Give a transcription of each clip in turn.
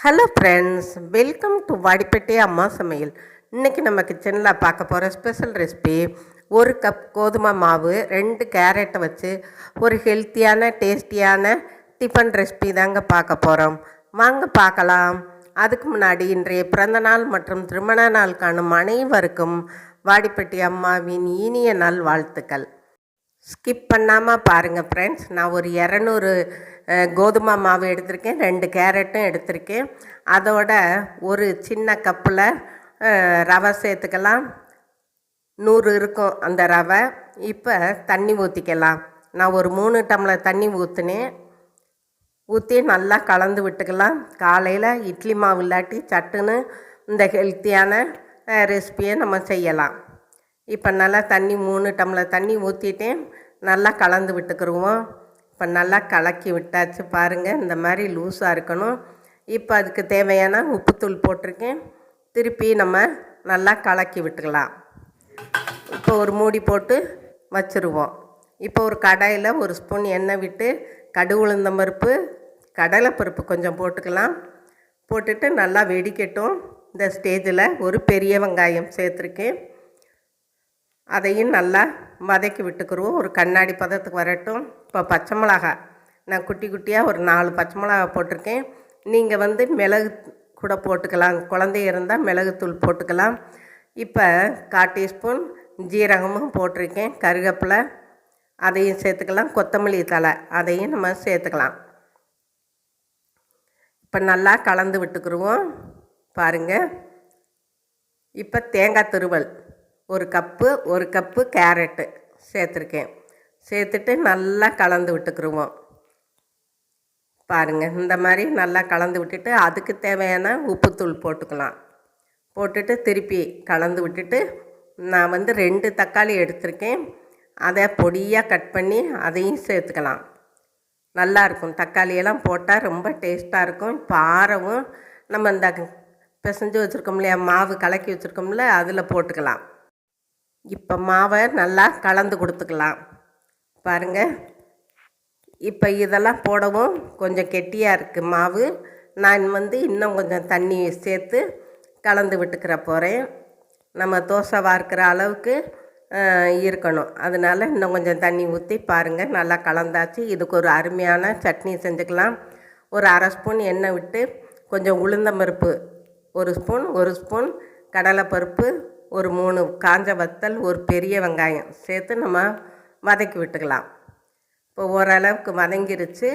Hello friends welcome to Vadipatti அம்மா சமையல் இன்றைக்கி நம்ம கிச்சனில் பார்க்க போகிற ஸ்பெஷல் ரெசிபி ஒரு கப் கோதுமை மாவு ரெண்டு கேரட்டை வச்சு ஒரு ஹெல்த்தியான டேஸ்டியான டிஃபன் ரெசிபி தாங்க பார்க்க போகிறோம் வாங்க பார்க்கலாம். அதுக்கு முன்னாடி இன்றைய பிறந்தநாள் மற்றும் திருமண நாள் காணும் அனைவருக்கும் வாடிப்பட்டி அம்மாவின் இனிய நாள் வாழ்த்துக்கள் ஸ்கிப் பண்ணாமல் பாருங்கள் ஃப்ரெண்ட்ஸ் நான் ஒரு இரநூறு கோதுமை மாவு எடுத்திருக்கேன் ரெண்டு கேரட்டும் எடுத்திருக்கேன். அதோட ஒரு சின்ன கப்பில் ரவை சேர்த்துக்கலாம். நூறு இருக்கும் அந்த ரவை. இப்போ தண்ணி ஊற்றிக்கலாம் நான் ஒரு மூணு டம்ளர் தண்ணி ஊற்றுனேன் ஊற்றி நல்லா கலந்து விட்டுக்கலாம். காலையில் இட்லி மாவு இல்லாட்டி சட்டுன்னு இந்த ஹெல்த்தியான ரெசிபியை நம்ம செய்யலாம். இப்போ நல்லா தண்ணி மூணு டம்ளர் தண்ணி ஊற்றிட்டேன் நல்லா கலந்து விட்டுக்குருவோம். இப்போ நல்லா கலக்கி விட்டாச்சு பாருங்கள் இந்த மாதிரி லூஸாக இருக்கணும். இப்போ அதுக்கு தேவையான உப்புத்தூள் போட்டிருக்கேன். திருப்பி நம்ம நல்லா கலக்கி விட்டுக்கலாம். இப்போ ஒரு மூடி போட்டு வச்சுருவோம். இப்போ ஒரு கடாயில் ஒரு ஸ்பூன் எண்ணெய் விட்டு கடுகு உளுந்தம் பருப்பு கடலைப்பருப்பு கொஞ்சம் போட்டுக்கலாம். போட்டுட்டு நல்லா வெடிக்கட்டும். இந்த ஸ்டேஜில் ஒரு பெரிய வெங்காயம் சேர்த்துருக்கேன். அதையும் நல்லா வதக்கி விட்டுக்குருவோம். ஒரு கண்ணாடி பதத்துக்கு வரட்டும். இப்போ பச்சை மிளகா நான் குட்டி குட்டியாக ஒரு நாலு பச்சை மிளகா போட்டிருக்கேன். நீங்கள் வந்து மிளகு கூட போட்டுக்கலாம். குழந்தை இருந்தால் மிளகுத்தூள் போட்டுக்கலாம். இப்போ கால் டீஸ்பூன் ஜீரகமும் போட்டிருக்கேன். கருவேப்பிலை அதையும் சேர்த்துக்கலாம். கொத்தமல்லி தலை அதையும் நம்ம சேர்த்துக்கலாம். இப்போ நல்லா கலந்து விட்டுக்குருவோம். பாருங்கள் இப்போ தேங்காய் துருவல். ஒரு கப்பு ஒரு கப்பு கேரட்டு சேர்த்துருக்கேன். சேர்த்துட்டு நல்லா கலந்து விட்டுக்குருவோம். பாருங்கள் இந்த மாதிரி நல்லா கலந்து விட்டுட்டு அதுக்கு தேவையான உப்புத்தூள் போட்டுக்கலாம். போட்டுட்டு திருப்பி கலந்து விட்டுட்டு நான் வந்து ரெண்டு தக்காளி எடுத்திருக்கேன். அதை பொடியாக கட் பண்ணி அதையும் சேர்த்துக்கலாம். நல்லாயிருக்கும் தக்காளியெல்லாம் போட்டால் ரொம்ப டேஸ்ட்டாக இருக்கும். பாரவும் நம்ம இந்த பிசைஞ்சு வச்சுருக்கோம் இல்லையா மாவு கலக்கி வச்சுருக்கோம்ல அதில் போட்டுக்கலாம். இப்போ மாவை நல்லா கலந்து கொடுத்துக்கலாம். பாருங்கள் இப்போ இதெல்லாம் போடவும் கொஞ்சம் கெட்டியாக இருக்குது மாவு. நான் வந்து இன்னும் கொஞ்சம் தண்ணி சேர்த்து கலந்து விட்டுக்கிற போகிறேன் நம்ம தோசை வார்க்கிற அளவுக்கு இருக்கணும். அதனால் இன்னும் கொஞ்சம் தண்ணி ஊற்றி பாருங்கள் நல்லா கலந்தாச்சு. இதுக்கு ஒரு அருமையான சட்னி செஞ்சுக்கலாம். ஒரு அரை ஸ்பூன் எண்ணெய் விட்டு கொஞ்சம் உளுந்தம்பருப்பு ஒரு ஸ்பூன் ஒரு ஸ்பூன் கடலைப்பருப்பு ஒரு மூணு காஞ்ச வத்தல் ஒரு பெரிய வெங்காயம் சேர்த்து நம்ம வதக்கி விட்டுக்கலாம். இப்போ ஓரளவுக்கு வதங்கிருச்சு.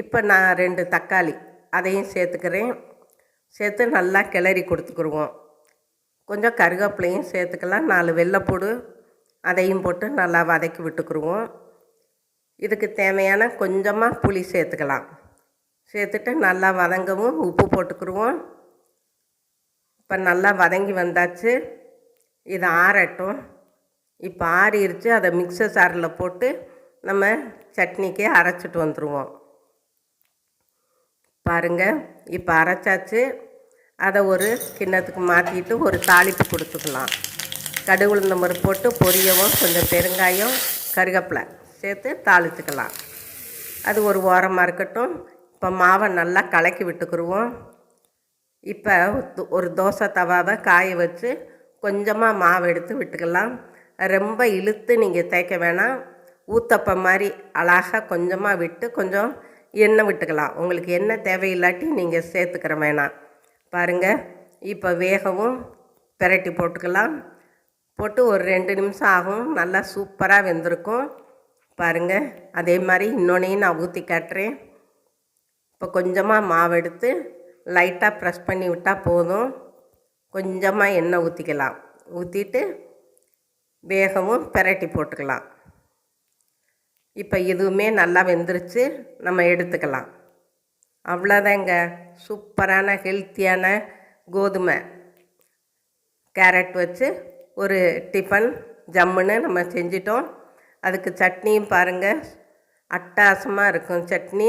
இப்போ நான் ரெண்டு தக்காளி அதையும் சேர்த்துக்கிறேன். சேர்த்து நல்லா கிளறி கொடுத்துக்குருவோம். கொஞ்சம் கருவேப்பிலையும் சேர்த்துக்கலாம். நாலு வெள்ளைப்பூடு அதையும் போட்டு நல்லா வதக்கி விட்டுக்குருவோம். இதுக்கு தேவையான கொஞ்சமாக புளி சேர்த்துக்கலாம். சேர்த்துட்டு நல்லா வதங்கவும் உப்பு போட்டுக்குருவோம். இப்போ நல்லா வதங்கி வந்தாச்சு. இது ஆறட்டும். இப்போ ஆறிடுச்சு அதை மிக்சர் சாரில் போட்டு நம்ம சட்னிக்கு அரைச்சிட்டு வந்துடுவோம் பாருங்கள் இப்போ அரைச்சாச்சு. அதை ஒரு கிண்ணத்துக்கு மாற்றிட்டு ஒரு தாளிப்பு கொடுத்துக்கலாம். கடுகு உளுந்த முறை போட்டு பொரியவும் கொஞ்சம் பெருங்காயம் கருவேப்பிலை சேர்த்து தாளிச்சுக்கலாம். அது ஒரு ஓரமாக இருக்கட்டும். இப்போ மாவை நல்லா கலக்கி விட்டுக்குருவோம். இப்போ ஒரு தோசை தவாவை காய வச்சு கொஞ்சமாக மாவு எடுத்து விட்டுக்கலாம். ரொம்ப இழுத்து நீங்கள் தேய்க்க வேணாம். ஊத்தப்பம் மாதிரி அழகாக கொஞ்சமாக விட்டு கொஞ்சம் எண்ணெய் விட்டுக்கலாம். உங்களுக்கு எண்ணெய் தேவையில்லாட்டி நீங்கள் சேர்த்துக்கிற வேணாம். பாருங்கள் இப்போ வேகவும் பெரட்டி போட்டுக்கலாம். போட்டு ஒரு ரெண்டு நிமிஷம் ஆகும். நல்லா சூப்பராக வெந்திருக்கும். பாருங்கள் அதே மாதிரி இன்னொன்னையும் நான் ஊற்றி காட்டுறேன். இப்போ கொஞ்சமாக மாவு எடுத்து லைட்டாக ப்ரெஸ் பண்ணி விட்டால் போதும். கொஞ்சமாக எண்ணெய் ஊற்றிக்கலாம் ஊற்றிட்டு வேகவும் பெரட்டி போட்டுக்கலாம். இப்போ இதுவுமே நல்லா வெந்துருச்சு நம்ம எடுத்துக்கலாம். அவ்வளோதாங்க சூப்பரான ஹெல்த்தியான கோதுமை. கேரட் வச்சு ஒரு டிஃபன் ஜம்முன்னு நம்ம செஞ்சிட்டோம். அதுக்கு சட்னியும் பாருங்கள் அட்டாசமாக இருக்கும். சட்னி